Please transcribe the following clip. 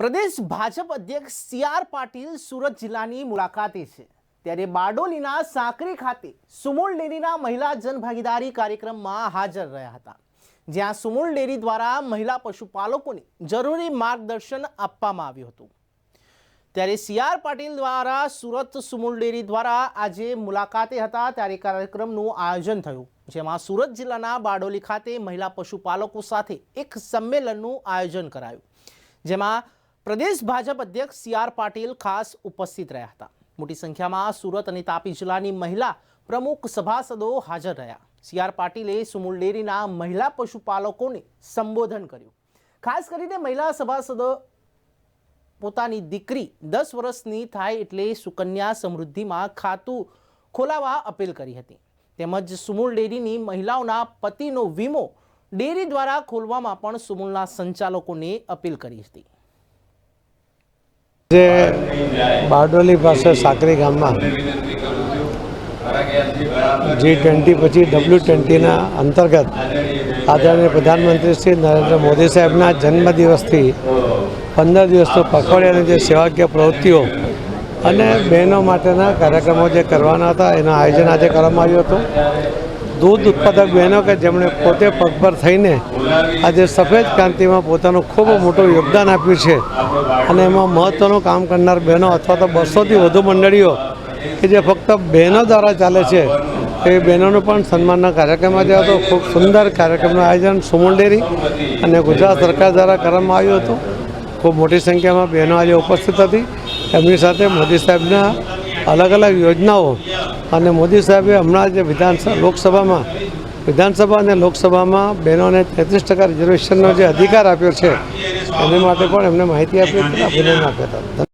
પ્રદેશ ભાજપ અધ્યક્ષ C R Patil Surat જિલ્લાની મુલાકાતે છે. ત્યારે બારડોલીના સાંકરી ખાતે સુમુલ ડેરીના મહિલા જનભાગીદારી કાર્યક્રમમાં હાજર રહ્યા હતા. જ્યાં સુમૂલ ડેરી દ્વારા મહિલા પશુપાલકોને જરૂરી માર્ગદર્શન આપવામાં આવ્યું હતું. ત્યારે સી આર પાટીલ દ્વારા સુરત સુમુલ ડેરી દ્વારા આજે મુલાકાતે હતા ત્યારે કાર્યક્રમનું આયોજન થયું. જેમાં સુરત જિલ્લાના બારડોલી ખાતે મહિલા પશુપાલકો સાથે એક સંમેલનનું આયોજન કરાયું. જેમાં પ્રદેશ ભાજપ અધ્યક્ષ સી આર પાટીલ ખાસ ઉપસ્થિત રહ્યા હતા. મોટી સંખ્યામાં સુરત અને તાપી જિલ્લાની મહિલા પ્રમુખ સભાસદો હાજર રહ્યા. સી આર પાટીલે સુમૂલ ડેરીના મહિલા પશુપાલકોને સંબોધન કર્યું. ખાસ કરીને મહિલા સભાસદો પોતાની દીકરી દસ વર્ષની થાય એટલે સુકન્યા સમૃદ્ધિમાં ખાતું ખોલાવા અપીલ કરી હતી. તેમજ સુમૂલ ડેરીની મહિલાઓના પતિનો વીમો ડેરી દ્વારા ખોલવામાં પણ સુમૂલના સંચાલકોને અપીલ કરી હતી. જે બારડોલી પાસે સાકરી ગામમાં જી ટ્વેન્ટી પછી ડબલ્યુ ટ્વેન્ટીના અંતર્ગત આદરણીય પ્રધાનમંત્રી શ્રી નરેન્દ્ર મોદી સાહેબના જન્મદિવસથી પંદર દિવસનો પખવાડિયાની જે સેવાકીય પ્રવૃત્તિઓ અને બહેનો માટેના કાર્યક્રમો જે કરવાના હતા, એનું આયોજન આજે કરવામાં આવ્યું હતું. દૂધ ઉત્પાદક બહેનો કે જેમણે પોતે પગભર થઈને આજે સફેદ ક્રાંતિમાં પોતાનું ખૂબ મોટું યોગદાન આપ્યું છે. અને એમાં મહત્ત્વનું કામ કરનાર બહેનો અથવા તો બસોથી વધુ મંડળીઓ કે જે ફક્ત બહેનો દ્વારા ચાલે છે, એ બહેનોનું પણ સન્માનના કાર્યક્રમ આજે હતો ખૂબ સુંદર કાર્યક્રમનું આયોજન સુમૂલ ડેરી અને ગુજરાત સરકાર દ્વારા કરવામાં આવ્યું હતું. ખૂબ મોટી સંખ્યામાં બહેનો આજે ઉપસ્થિત હતી. એમની સાથે મોદી સાહેબના અલગ અલગ યોજનાઓ અને મોદી સાહેબે હમણાં જે વિધાનસભા, લોકસભામાં, વિધાનસભા અને લોકસભામાં બહેનોને તેત્રીસ ટકા રિઝર્વેશનનો જે અધિકાર આપ્યો છે, એની માટે પણ એમને માહિતી આપી અભિનંદન આપ્યા હતા.